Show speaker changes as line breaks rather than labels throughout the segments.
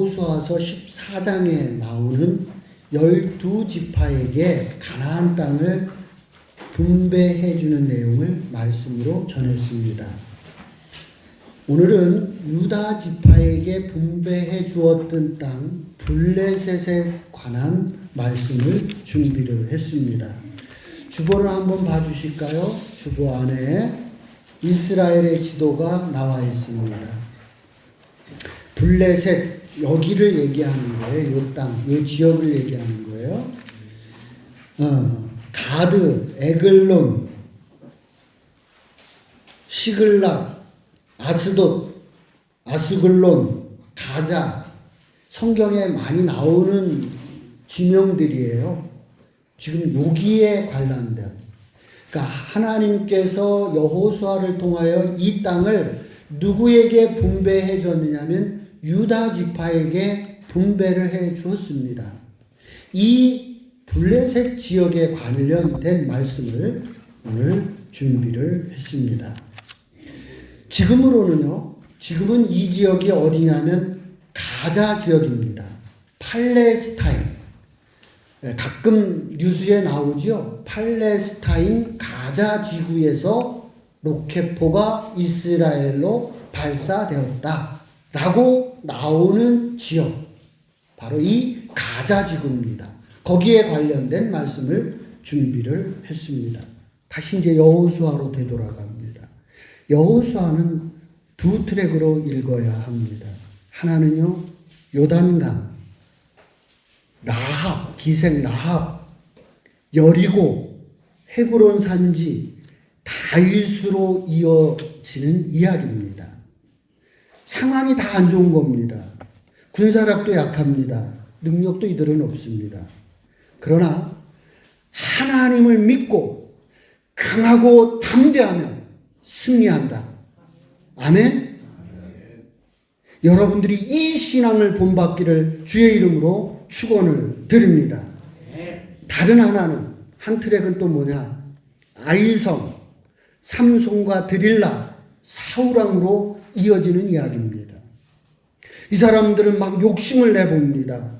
여호수아서 14장에 나오는 열두 지파에게 가나안 땅을 분배해 주는 내용을 말씀으로 전했습니다. 오늘은 유다 지파에게 분배해 주었던 땅 블레셋에 관한 말씀을 준비를 했습니다. 주보를 한번 봐 주실까요? 주보 안에 이스라엘의 지도가 나와 있습니다. 블레셋 여기를 얘기하는 거예요. 요 땅, 요 지역을 얘기하는 거예요. 어, 가드, 에글론, 시글락, 아스돗, 아스글론, 가자 성경에 많이 나오는 지명들이에요. 지금 여기에 관련된 그러니까 하나님께서 여호수아를 통하여 이 땅을 누구에게 분배해 줬느냐면 유다 지파에게 분배를 해 주었습니다. 이 블레셋 지역에 관련된 말씀을 오늘 준비를 했습니다. 지금으로는요. 지금은 이 지역이 어디냐면 가자 지역입니다. 팔레스타인. 네, 가끔 뉴스에 나오죠. 팔레스타인 가자 지구에서 로켓포가 이스라엘로 발사되었다. 라고 나오는 지역. 바로 이 가자 지구입니다. 거기에 관련된 말씀을 준비를 했습니다. 다시 이제 여호수아로 되돌아갑니다. 여호수아는 두 트랙으로 읽어야 합니다. 하나는요. 요단강 라합, 기생 라합, 여리고, 헤브론 산지, 다윗으로 이어지는 이야기입니다. 상황이 다 안 좋은 겁니다. 군사력도 약합니다. 능력도 이들은 없습니다. 그러나 하나님을 믿고 강하고 담대하면 승리한다. 아멘. 여러분들이 이 신앙을 본받기를 주의 이름으로 축원을 드립니다. 다른 하나는 한 트랙은 또 뭐냐? 아이성, 삼손과 드릴라, 사우랑으로 이어지는 이야기입니다. 이 사람들은 막 욕심을 내봅니다.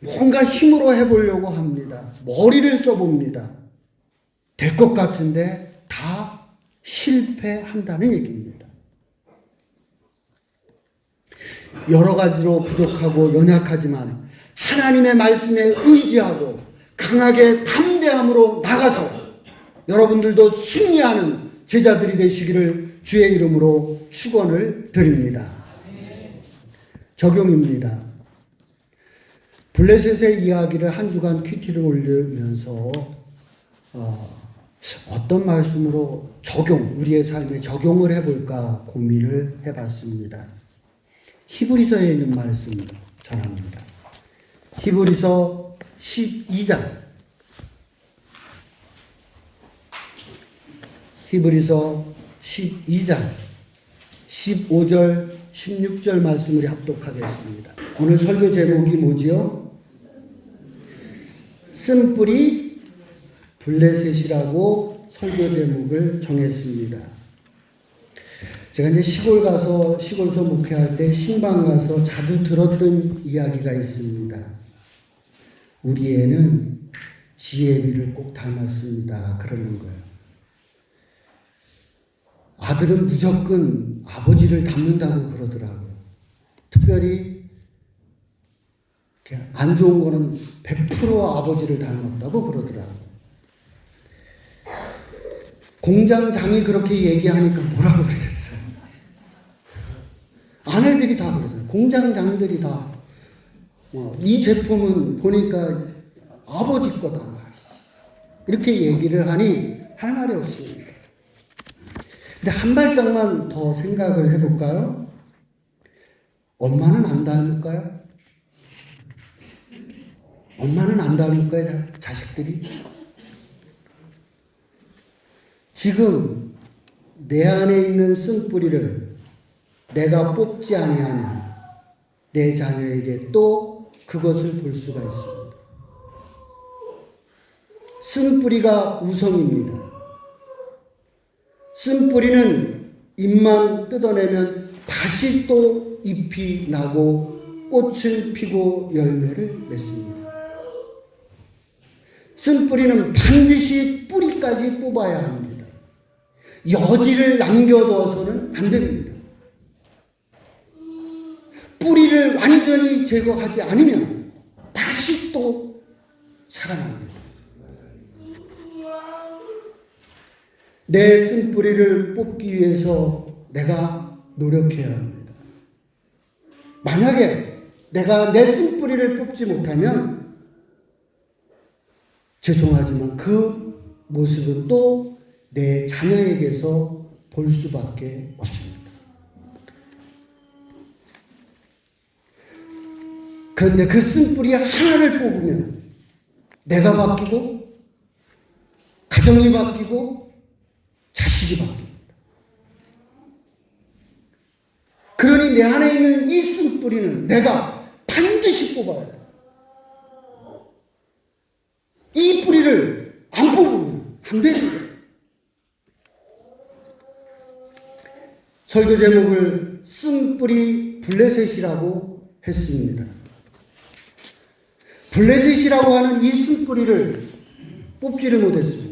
뭔가 힘으로 해보려고 합니다. 머리를 써봅니다. 될 것 같은데 다 실패한다는 얘기입니다. 여러 가지로 부족하고 연약하지만 하나님의 말씀에 의지하고 강하게 담대함으로 나가서 여러분들도 승리하는 제자들이 되시기를 주의 이름으로 축원을 드립니다. 적용입니다. 블레셋의 이야기를 한 주간 큐티를 올리면서 어, 어떤 말씀으로 적용, 우리의 삶에 적용을 해볼까 고민을 해봤습니다. 히브리서에 있는 말씀 전합니다. 히브리서 12장. 히브리서 12장 15절 16절 말씀을 합독하겠습니다. 오늘 설교 제목이 뭐지요? 쓴뿌리 블레셋이라고 설교 제목을 정했습니다. 제가 이제 시골 가서 시골서 목회할 때 신방 가서 자주 들었던 이야기가 있습니다. 우리 애는 지혜비를 꼭 닮았습니다. 그러는 거예요. 아들은 무조건 아버지를 닮는다고 그러더라고요. 특별히 안 좋은 거는 100% 아버지를 닮았다고 그러더라고요. 공장장이 그렇게 얘기하니까 뭐라고 그러겠어요. 아내들이 다 그러잖아요. 공장장들이 다. 뭐, 이 제품은 보니까 아버지 거다. 이렇게 얘기를 하니 할 말이 없습니다. 근데 한 발짝만 더 생각을 해볼까요? 엄마는 안 닮을까요? 엄마는 안 닮을까요, 자식들이? 지금 내 안에 있는 쓴뿌리를 내가 뽑지 아니하는 내 자녀에게 또 그것을 볼 수가 있습니다. 쓴뿌리가 우성입니다. 쓴뿌리는 잎만 뜯어내면 다시 또 잎이 나고 꽃을 피고 열매를 맺습니다. 쓴뿌리는 반드시 뿌리까지 뽑아야 합니다. 여지를 남겨둬서는 안 됩니다. 뿌리를 완전히 제거하지 않으면 다시 또 살아납니다. 내 쓴뿌리를 뽑기 위해서 내가 노력해야 합니다. 만약에 내가 내 쓴뿌리를 뽑지 못하면 죄송하지만 그 모습은 또 내 자녀에게서 볼 수밖에 없습니다. 그런데 그 쓴뿌리 하나를 뽑으면 내가 바뀌고 가정이 바뀌고 자식이 바뀝니다. 그러니 내 안에 있는 이 쓴뿌리는 내가 반드시 뽑아야 돼. 이 뿌리를 안 뽑으면 안 됩니다. 설교 제목을 쓴뿌리 블레셋이라고 했습니다. 블레셋이라고 하는 이 쓴뿌리를 뽑지를 못했습니다.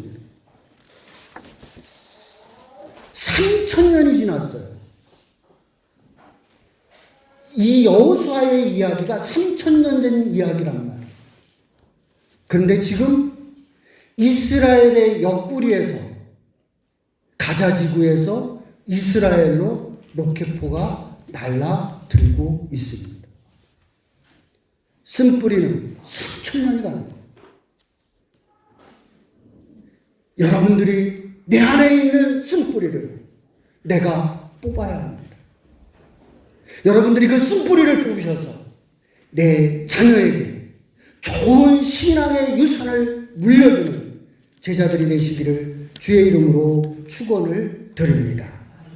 3천 년이 지났어요. 이 여호수아의 이야기가 3천 년 된 이야기란 말이에요. 그런데 지금 이스라엘의 옆구리에서 가자 지구에서 이스라엘로 로켓포가 날라들고 있습니다. 쓴뿌리는 3천 년이 가는 거예요. 여러분들이 내 안에 있는 쓴뿌리를 내가 뽑아야 합니다. 여러분들이 그 쓴뿌리를 뽑으셔서 내 자녀에게 좋은 신앙의 유산을 물려주는 제자들이 되시기를 주의 이름으로 축원을 드립니다.